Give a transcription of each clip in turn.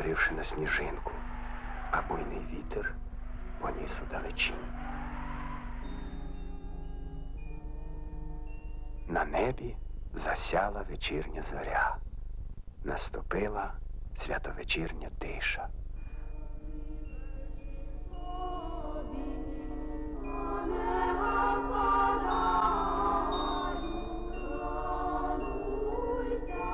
перетворивши на сніжинку, а буйний вітер поніс у далечінь. На небі засяла вечірня зоря. Наступила святовечірня тиша.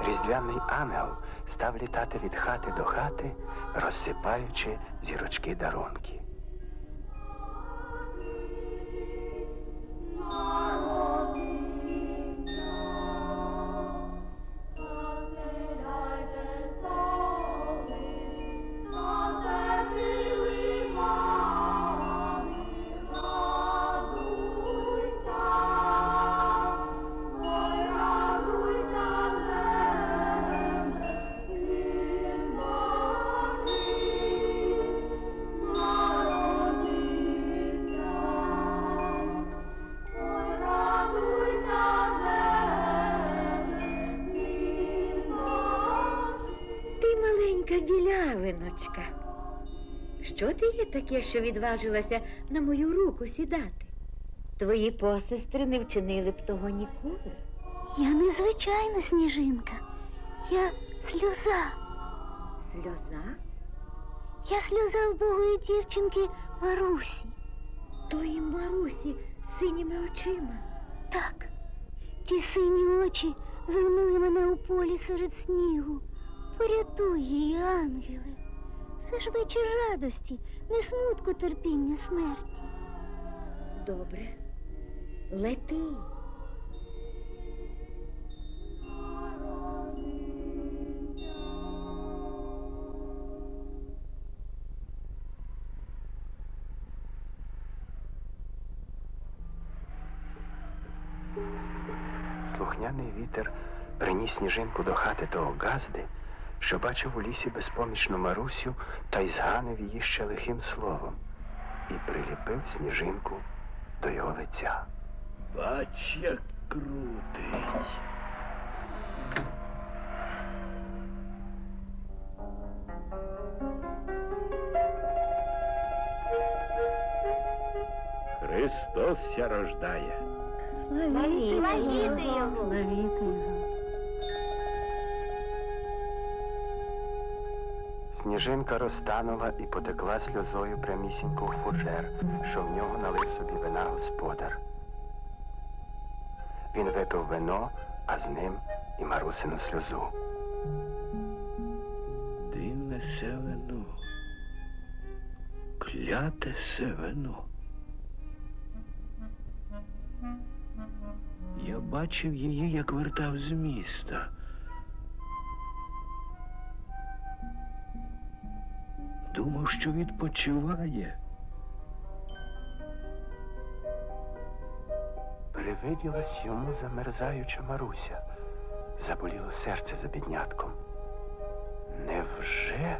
Різдвяний ангел став літати від хати до хати, розсипаючи зірочки дарунки. Маленька білявиночка. Що ти є таке, що відважилася на мою руку сідати? Твої посестри не вчинили б того ніколи. Я незвичайна сніжинка. Я сльоза. Сльоза? Я сльоза вбогої дівчинки Марусі. Тої Марусі з синіми очима. Так, ті сині очі зруйнули мене у полі серед снігу. Порятуй її, ангеле. Це ж вечір радості, не смутку терпіння смерті. Добре. Лети. Слухняний вітер приніс сніжинку до хати того газди, що бачив у лісі безпомічну Марусю та й зганив її ще лихим словом і приліпив сніжинку до його лиця. Бач, як крутить. Христос ся рождає. Славіти Славіти його. Сніжинка розтанула і потекла сльозою прямісінько в фужер, що в нього налив собі вина господар. Він випив вино, а з ним і Марусину сльозу. Дивне се вино. Кляте се вино. Я бачив її, як вертав з міста. Думав, що відпочиває. Привиділась йому замерзаюча Маруся. Заболіло серце за біднятком. Невже?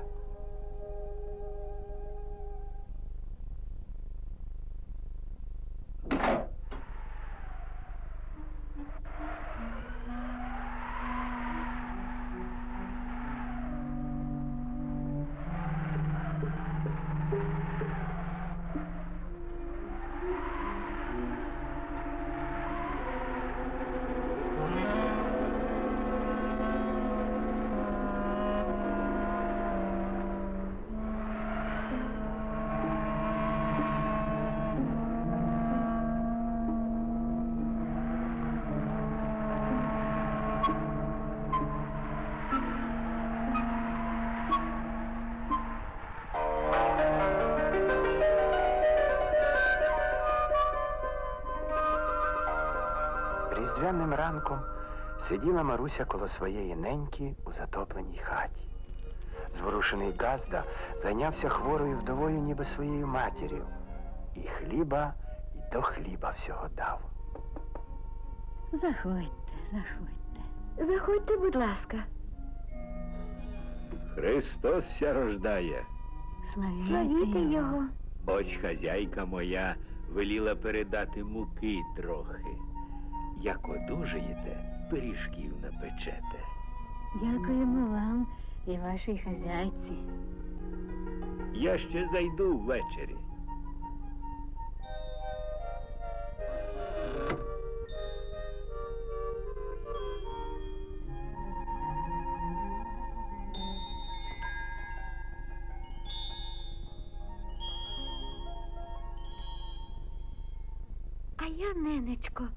Ранком сиділа Маруся коло своєї неньки у затопленій хаті. Зворушений Газда зайнявся хворою вдовою, ніби своєю матір'ю. І хліба, і до хліба всього дав. Заходьте, заходьте. Заходьте, будь ласка. Христос ся рождає. Славіти його. Ось хазяйка моя веліла передати муки трохи. Як одужаєте, пиріжків напечете. Дякуємо вам і вашій хазяйці. Я ще зайду ввечері. А я, ненечко,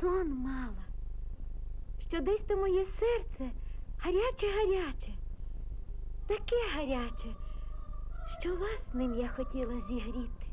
сон мала, що десь то моє серце гаряче-гаряче, таке гаряче, що вас ним я хотіла зігріти.